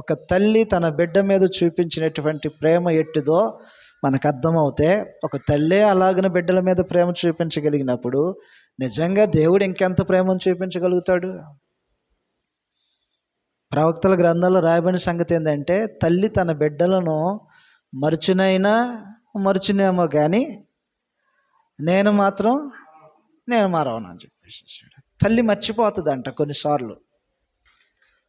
ఒక తల్లి తన బిడ్డ మీద చూపించినటువంటి ప్రేమ ఎట్టిదో మనకు అర్థమవుతే ఒక తల్లే అలాగిన బిడ్డల మీద ప్రేమ చూపించగలిగినప్పుడు నిజంగా దేవుడు ఇంకెంత ప్రేమను చూపించగలుగుతాడు? ప్రవక్తల గ్రంథాల్లో రాయబడిన సంగతి ఏంటంటే తల్లి తన బిడ్డలను మరుచునైనా మరుచునేమో కానీ నేను మాత్రం నేను మారవనని అని చెప్పేసి. తల్లి మర్చిపోతుందంట కొన్నిసార్లు.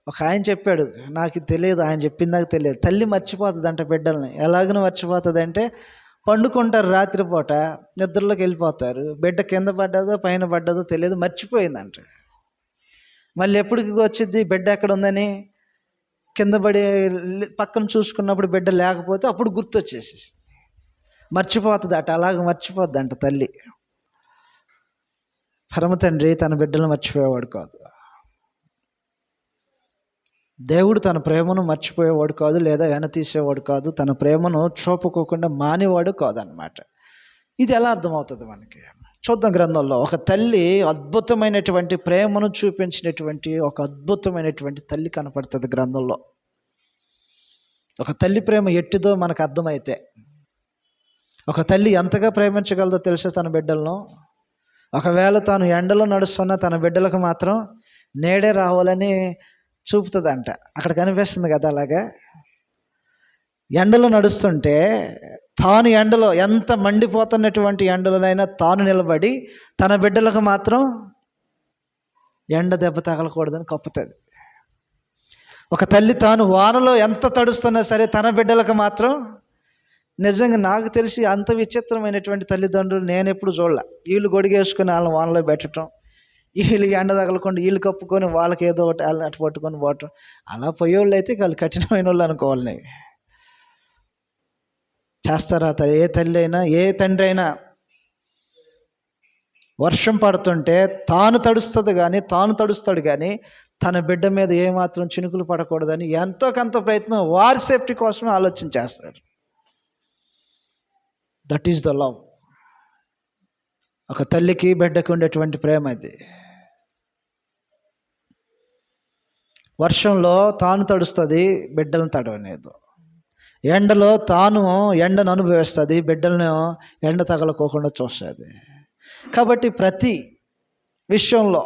ఒక ఆయన చెప్పాడు నాకు తెలియదు ఆయన చెప్పిన తెలియదు. తల్లి మర్చిపోతుంది అంట బిడ్డల్ని. ఎలాగనో మర్చిపోతుంది అంటే పండుకుంటారు రాత్రిపూట నిద్రలోకి వెళ్ళిపోతారు. బిడ్డ కింద పడ్డదో పైన పడ్డదో తెలియదు మర్చిపోయిందంట. మళ్ళీ ఎప్పటికి వచ్చింది బిడ్డ ఎక్కడ ఉందని? కింద పడి పక్కన చూసుకున్నప్పుడు బిడ్డ లేకపోతే అప్పుడు గుర్తొచ్చేసి మర్చిపోతుంది అట అలాగ మర్చిపోద్ది అంట తల్లి. పరమ తండ్రి తన బిడ్డలు మర్చిపోయేవాడు కాదు. దేవుడు తన ప్రేమను మర్చిపోయేవాడు కాదు లేదా వెనతీసేవాడు కాదు. తన ప్రేమను చూపుకోకుండా మానేవాడు కాదనమాట ఇది ఎలా అర్థమవుతుంది మనకి? చూద్దాం గ్రంథంలో ఒక తల్లి అద్భుతమైనటువంటి ప్రేమను చూపించినటువంటి ఒక అద్భుతమైనటువంటి తల్లి కనపడుతుంది గ్రంథంలో. ఒక తల్లి ప్రేమ ఎట్టిదో మనకు అర్థమైతే ఒక తల్లి ఎంతగా ప్రేమించగలదో తెలిసే తన బిడ్డలను? ఒకవేళ తాను ఎండలో నడుస్తున్న తన బిడ్డలకు మాత్రం నేడే రావాలని చూపుతుందంట. అక్కడ కనిపిస్తుంది కదా అలాగా? ఎండలో నడుస్తుంటే తాను ఎండలో ఎంత మండిపోతున్నటువంటి ఎండలోనైనా తాను నిలబడి తన బిడ్డలకు మాత్రం ఎండ దెబ్బ తగలకూడదని కప్పుతుంది. ఒక తల్లి తాను వానలో ఎంత తడుస్తున్నా సరే తన బిడ్డలకు మాత్రం నిజంగా నాకు తెలిసి అంత విచిత్రమైనటువంటి తల్లిదండ్రులు నేను ఎప్పుడు చూడలే. వీళ్ళు గొడిగేసుకుని వాళ్ళని వానలో పెట్టడం వీళ్ళు ఎండ తగలకుండా వీళ్ళు కప్పుకొని వాళ్ళకి ఏదో ఒకటి వాళ్ళని అటు పట్టుకొని పోవటం. అలా పోయేవాళ్ళు అయితే వాళ్ళు కఠినమైన వాళ్ళు అనుకోవాలి చేస్తారా ఏ తల్లి అయినా ఏ తండ్రి అయినా? వర్షం పడుతుంటే తాను తడుస్తుంది కానీ తాను తడుస్తాడు కానీ తన బిడ్డ మీద ఏమాత్రం చినుకులు పడకూడదని ఎంతో కొంత ప్రయత్నం వారి సేఫ్టీ కోసమే ఆలోచన చేస్తాడు దట్ ఈస్ ద లవ్. ఒక తల్లికి బిడ్డకు ఉండేటువంటి ప్రేమ అది వర్షంలో తాను తడుస్తుంది బిడ్డలను తడవలేదు ఎండలో తాను ఎండను అనుభవిస్తుంది బిడ్డలను ఎండ తగలకోకుండా చూస్తుంది. కాబట్టి ప్రతి విషయంలో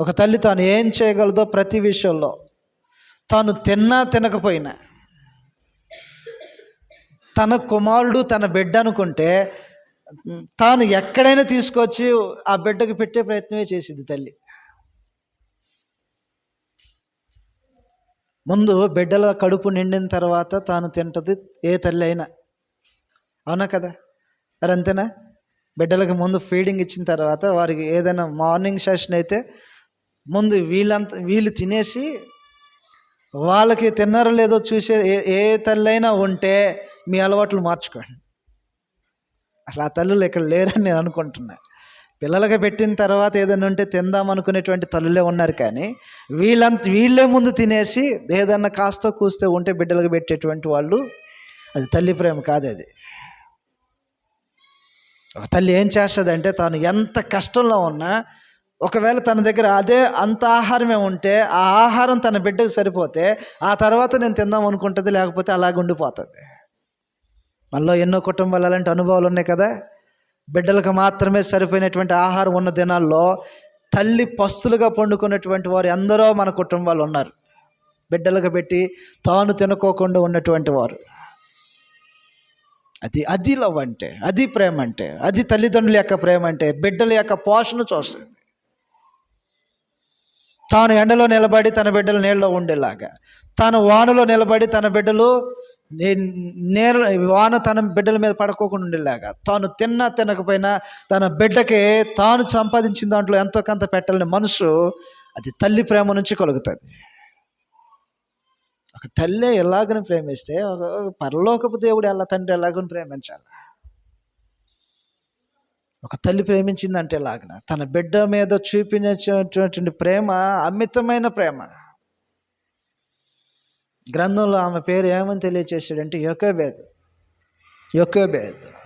ఒక తల్లి తాను ఏం చేయగలదో ప్రతి విషయంలో తాను తిన్నా తినకపోయినా తన కుమారుడు తన బిడ్డ అనుకుంటే తాను ఎక్కడైనా తీసుకొచ్చి ఆ బిడ్డకు పెట్టే ప్రయత్నమే చేసింది తల్లి. ముందు బిడ్డల కడుపు నిండిన తర్వాత తాను తింటది ఏ తల్లి అయినా. అవునా కదా? మరి అంతేనా? బిడ్డలకు ముందు ఫీడింగ్ ఇచ్చిన తర్వాత వారికి ఏదైనా మార్నింగ్ సెషన్ అయితే ముందు వీళ్ళంత వీళ్ళు తినేసి వాళ్ళకి తిన్నారో లేదో చూసే ఏ ఏ తల్లి అయినా ఉంటే మీ అలవాట్లు మార్చుకోండి. అసలు ఆ తల్లులు ఇక్కడ లేరని నేను అనుకుంటున్నాను పిల్లలకి పెట్టిన తర్వాత ఏదైనా ఉంటే తిందాం అనుకునేటువంటి తల్లులే ఉన్నారు కానీ వీళ్ళంత వీళ్ళే ముందు తినేసి ఏదన్నా కాస్త కూస్తే ఉంటే బిడ్డలకు పెట్టేటువంటి వాళ్ళు అది తల్లి ప్రేమ కాదు అది. ఒక తల్లి ఏం చేస్తుందంటే తాను ఎంత కష్టంలో ఉన్నా ఒకవేళ తన దగ్గర అదే అంత ఆహారమే ఉంటే ఆ ఆహారం తన బిడ్డకు సరిపోతే ఆ తర్వాత నేను తిందాం అనుకుంటుంది లేకపోతే అలాగ ఉండిపోతుంది మనలో ఎన్నో కుటుంబాలు అలాంటి అనుభవాలు ఉన్నాయి కదా? బిడ్డలకు మాత్రమే సరిపోయినటువంటి ఆహారం ఉన్న దినాల్లో తల్లి పస్తులుగా పండుకున్నటువంటి వారు ఎందరో మన కుటుంబాలు ఉన్నారు. బిడ్డలకు పెట్టి తాను తినుకోకుండా ఉన్నటువంటి వారు. అది అది లవ్ అంటే అది ప్రేమ అంటే అది తల్లిదండ్రుల యొక్క ప్రేమ అంటే బిడ్డల యొక్క పోషణ చూస్తుంది. తాను ఎండలో నిలబడి తన బిడ్డలు నీళ్ళలో ఉండేలాగా తాను వానలో నిలబడి తన బిడ్డలు నే- నేల వాన తన బిడ్డల మీద పడుకోకుండా ఉండేలాగా. తాను తిన్నా తినకపోయినా తన బిడ్డకి తాను సంపాదించిన దాంట్లో ఎంతో కొంత పెట్టాలని మనసు అది తల్లి ప్రేమ నుంచి కలుగుతుంది. ఒక తల్లి ఎలాగని ప్రేమిస్తే ఒక పరలోకపు దేవుడు ఎలా తండ్రి ఎలాగని ప్రేమించాలి? ఒక తల్లి ప్రేమించిందంటే ఎలాగన? తన బిడ్డ మీద చూపించినటువంటి ప్రేమ అమితమైన ప్రేమ. గ్రంథంలో ఆమె పేరు ఏమని తెలియచేశాడంటే యొకేబేద్. యొకేబేద్.